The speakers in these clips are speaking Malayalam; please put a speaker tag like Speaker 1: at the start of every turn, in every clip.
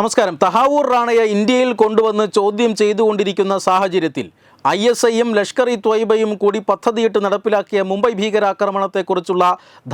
Speaker 1: നമസ്കാരം. തഹാവൂർ റാണയെ ഇന്ത്യയിൽ കൊണ്ടുവന്ന് ചോദ്യം ചെയ്തുകൊണ്ടിരിക്കുന്ന സാഹചര്യത്തിൽ ഐ എസ് ഐയും ലഷ്കർ ഇ ത്വയ്ബയും കൂടി പദ്ധതിയിട്ട് നടപ്പിലാക്കിയ മുംബൈ ഭീകരാക്രമണത്തെക്കുറിച്ചുള്ള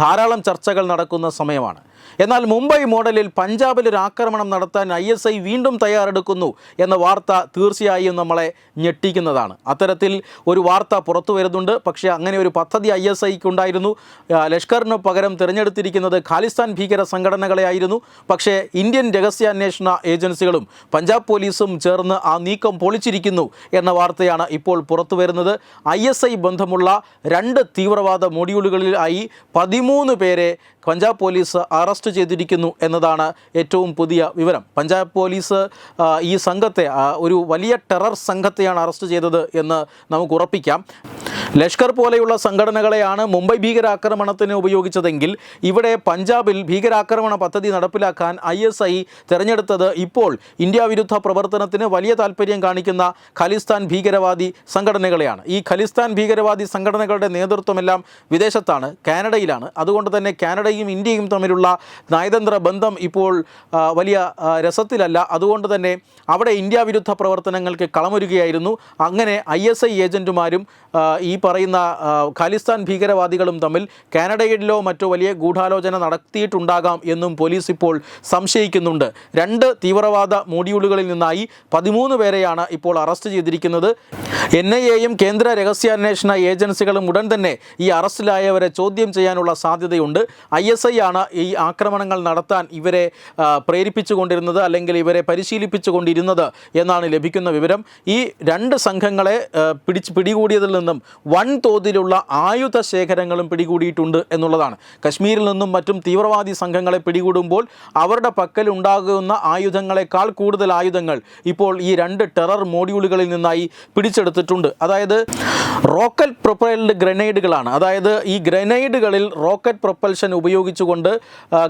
Speaker 1: ധാരാളം ചർച്ചകൾ നടക്കുന്ന സമയമാണ്. എന്നാൽ മുംബൈ മോഡലിൽ പഞ്ചാബിൽ ഒരു ആക്രമണം നടത്താൻ ഐ എസ് ഐ വീണ്ടും തയ്യാറെടുക്കുന്നു എന്ന വാർത്ത തീർച്ചയായും നമ്മളെ ഞെട്ടിക്കുന്നതാണ്. അത്തരത്തിൽ ഒരു വാർത്ത പുറത്തു വരുന്നുണ്ട്. പക്ഷേ അങ്ങനെ ഒരു പദ്ധതി ഐ എസ് ഐക്ക് ഉണ്ടായിരുന്നു. ലഷ്കറിന് പകരം തിരഞ്ഞെടുത്തിരിക്കുന്നത് ഖാലിസ്ഥാൻ ഭീകര സംഘടനകളെയായിരുന്നു പക്ഷേ ഇന്ത്യൻ രഹസ്യാന്വേഷണ ഏജൻസികളും പഞ്ചാബ് പോലീസും ചേർന്ന് ആ നീക്കം പൊളിച്ചിരിക്കുന്നു എന്ന വാർത്തയാണ് ഇപ്പോൾ പുറത്തു വരുന്നത്. ഐ എസ് ഐ ബന്ധമുള്ള രണ്ട് തീവ്രവാദ മൊഡ്യൂളുകളിലായി പതിമൂന്ന് പേരെ പഞ്ചാബ് പോലീസ് അറസ്റ്റ് ചെയ്തിരിക്കുന്നു എന്നതാണ് ഏറ്റവും പുതിയ വിവരം. പഞ്ചായത്ത് പോലീസ് ഈ സംഘത്തെ ഒരു വലിയ ടെറർ സംഘത്തെയാണ് അറസ്റ്റ് ചെയ്തത് എന്ന് നമുക്ക് ഉറപ്പിക്കാം. ലഷ്കർ പോലെയുള്ള സംഘടനകളെയാണ് മുംബൈ ഭീകരാക്രമണത്തിന് ഉപയോഗിച്ചതെങ്കിൽ ഇവിടെ പഞ്ചാബിൽ ഭീകരാക്രമണ പദ്ധതി നടപ്പിലാക്കാൻ ഐ എസ് ഐ തിരഞ്ഞെടുത്തത് ഇപ്പോൾ ഇന്ത്യ വിരുദ്ധ പ്രവർത്തനത്തിന് വലിയ താല്പര്യം കാണിക്കുന്ന ഖലിസ്ഥാൻ ഭീകരവാദി സംഘടനകളെയാണ്. ഈ ഖലിസ്ഥാൻ ഭീകരവാദി സംഘടനകളുടെ നേതൃത്വമെല്ലാം വിദേശത്താണ് കാനഡയിലാണ്. അതുകൊണ്ട് തന്നെ കാനഡയും ഇന്ത്യയും തമ്മിലുള്ള നയതന്ത്ര ബന്ധം ഇപ്പോൾ വലിയ രസത്തിലല്ല. അതുകൊണ്ട് തന്നെ അവിടെ ഇന്ത്യ വിരുദ്ധ പ്രവർത്തനങ്ങൾക്ക് കളമൊരുകയായിരുന്നു. അങ്ങനെ ഐ എസ് ഐ ഏജന്റുമാരും ഈ പറയുന്ന ഖാലിസ്ഥാൻ ഭീകരവാദികളും തമ്മിൽ കാനഡയിലോ മറ്റോ വലിയ ഗൂഢാലോചന നടത്തിയിട്ടുണ്ടാകാം എന്നും പോലീസ് ഇപ്പോൾ സംശയിക്കുന്നുണ്ട്. രണ്ട് തീവ്രവാദ മോഡ്യൂളുകളിൽ നിന്നായി പതിമൂന്ന് പേരെയാണ് ഇപ്പോൾ അറസ്റ്റ് ചെയ്തിരിക്കുന്നത്. എൻ ഐ എയും കേന്ദ്ര രഹസ്യാന്വേഷണ ഏജൻസികളും ഉടൻ തന്നെ ഈ അറസ്റ്റിലായവരെ ചോദ്യം ചെയ്യാനുള്ള സാധ്യതയുണ്ട്. ഐ എസ് ഐ ആണ് ഈ ആക്രമണങ്ങൾ നടത്താൻ ഇവരെ പ്രേരിപ്പിച്ചുകൊണ്ടിരുന്നത് അല്ലെങ്കിൽ ഇവരെ പരിശീലിപ്പിച്ചുകൊണ്ടിരുന്നത് എന്നാണ് ലഭിക്കുന്ന വിവരം. ഈ രണ്ട് സംഘങ്ങളെ പിടിച്ച് പിടികൂടിയതിൽ നിന്നും വൻതോതിലുള്ള ആയുധ ശേഖരങ്ങളും പിടികൂടിയിട്ടുണ്ട് എന്നുള്ളതാണ്. കശ്മീരിൽ നിന്നും മറ്റും തീവ്രവാദി സംഘങ്ങളെ പിടികൂടുമ്പോൾ അവരുടെ പക്കൽ ഉണ്ടാകുന്ന ആയുധങ്ങളെക്കാൾ കൂടുതൽ ആയുധങ്ങൾ ഇപ്പോൾ ഈ രണ്ട് ടെറർ മോഡ്യൂളുകളിൽ നിന്നായി പിടിച്ചെടുത്തിട്ടുണ്ട്. അതായത് റോക്കറ്റ് പ്രൊപ്പൽഡ് ഗ്രനേഡുകളാണ്. അതായത് ഈ ഗ്രനേഡുകളിൽ റോക്കറ്റ് പ്രൊപ്പൽഷൻ ഉപയോഗിച്ചുകൊണ്ട്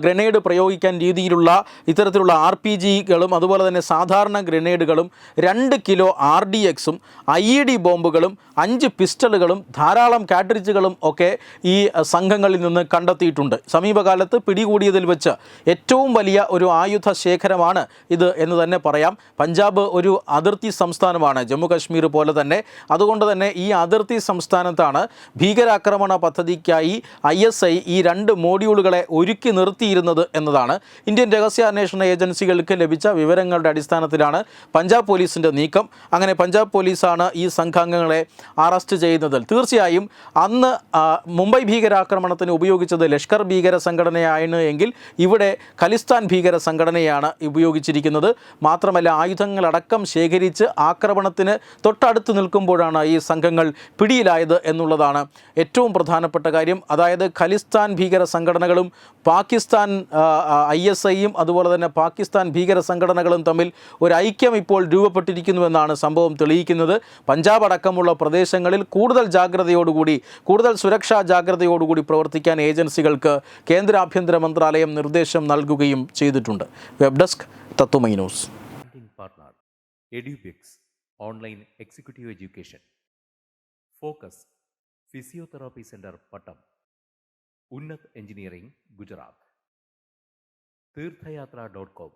Speaker 1: ഗ്രനേഡ് പ്രയോഗിക്കാൻ രീതിയിലുള്ള ഇത്തരത്തിലുള്ള ആർ പി ജികളും അതുപോലെ തന്നെ സാധാരണ ഗ്രനേഡുകളും രണ്ട് കിലോ ആർ ഡി എക്സും ഐ ഇ ഡി ബോംബുകളും അഞ്ച് പിസ്റ്റളുകളും ധാരാളം കാറ്ററിച്ചുകളും ഒക്കെ ഈ സംഘങ്ങളിൽ നിന്ന് കണ്ടെത്തിയിട്ടുണ്ട്. സമീപകാലത്ത് പിടികൂടിയതിൽ വെച്ച് ഏറ്റവും വലിയ ഒരു ആയുധ ശേഖരമാണ് ഇത് എന്ന് തന്നെ പറയാം. പഞ്ചാബ് ഒരു അതിർത്തി സംസ്ഥാനമാണ് ജമ്മു കാശ്മീർ പോലെ തന്നെ. അതുകൊണ്ട് തന്നെ ഈ അതിർത്തി സംസ്ഥാനത്താണ് ഭീകരാക്രമണ പദ്ധതിക്കായി ഐ എസ് ഐ ഈ രണ്ട് മോഡ്യൂളുകളെ ഒരുക്കി നിർത്തിയിരുന്നത് എന്നതാണ്. ഇന്ത്യൻ രഹസ്യാന്വേഷണ ഏജൻസികൾക്ക് ലഭിച്ച വിവരങ്ങളുടെ അടിസ്ഥാനത്തിലാണ് പഞ്ചാബ് പോലീസിന്റെ നീക്കം. അങ്ങനെ പഞ്ചാബ് പോലീസാണ് ഈ സംഘാംഗങ്ങളെ അറസ്റ്റ് തീർച്ചയായും അന്ന് മുംബൈ ഭീകരാക്രമണത്തിന് ഉപയോഗിച്ചത് ലഷ്കർ ഭീകര സംഘടനയാണ് എങ്കിൽ ഇവിടെ ഖലിസ്ഥാൻ ഭീകര സംഘടനയാണ് ഉപയോഗിച്ചിരിക്കുന്നത്. മാത്രമല്ല ആയുധങ്ങളടക്കം ശേഖരിച്ച് ആക്രമണത്തിന് തൊട്ടടുത്ത് നിൽക്കുമ്പോഴാണ് ഈ സംഘങ്ങൾ പിടിയിലായത് എന്നുള്ളതാണ് ഏറ്റവും പ്രധാനപ്പെട്ട കാര്യം. അതായത് ഖലിസ്ഥാൻ ഭീകര സംഘടനകളും പാകിസ്ഥാൻ ഐ എസ് ഐയും അതുപോലെ തന്നെ പാകിസ്ഥാൻ ഭീകര സംഘടനകളും തമ്മിൽ ഒരു ഐക്യം ഇപ്പോൾ രൂപപ്പെട്ടിരിക്കുന്നുവെന്നാണ് സംഭവം തെളിയിക്കുന്നത്. പഞ്ചാബ് അടക്കമുള്ള പ്രദേശങ്ങളിൽ കൂടുതൽ ജാഗ്രതയോടുകൂടി കൂടുതൽ സുരക്ഷാ ജാഗ്രതയോടുകൂടി പ്രവർത്തിക്കാൻ ഏജൻസികൾക്ക് കേന്ദ്ര ആഭ്യന്തര മന്ത്രാലയം നിർദ്ദേശം നൽകുകയും ചെയ്തിട്ടുണ്ട്. Web desk Tathwamayi news.
Speaker 2: EduBix Online Executive Education. Focus Physiotherapy Center Unnath engineering Gujarat Theerthayatra dot com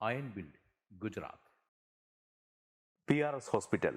Speaker 2: iron build Gujarat P R S hospital